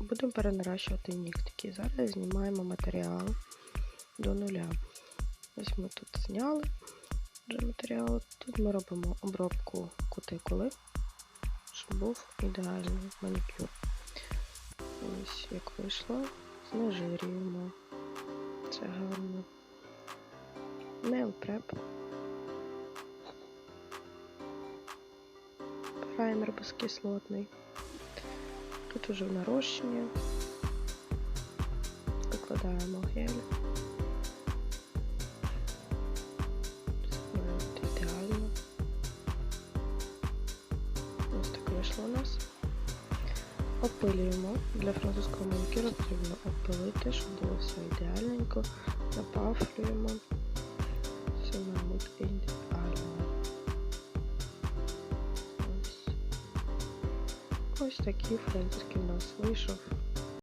Будемо перенаращувати нігтики. Зараз знімаємо матеріал до нуля. Ось ми тут зняли вже матеріал. Тут ми робимо обробку кутикули, щоб був ідеальний манікюр. Ось як вийшло, знежирюємо. Це гарно. Nail преп. Праймер безкислотний. Тут уже в нарощення. Викладаємо гель. Ось так вийшло у нас. Опилюємо. Для французького манікюру потрібно опилити, щоб було все ідеальненько. Напафлюємо. Ось такі фрезерки в нас вийшов.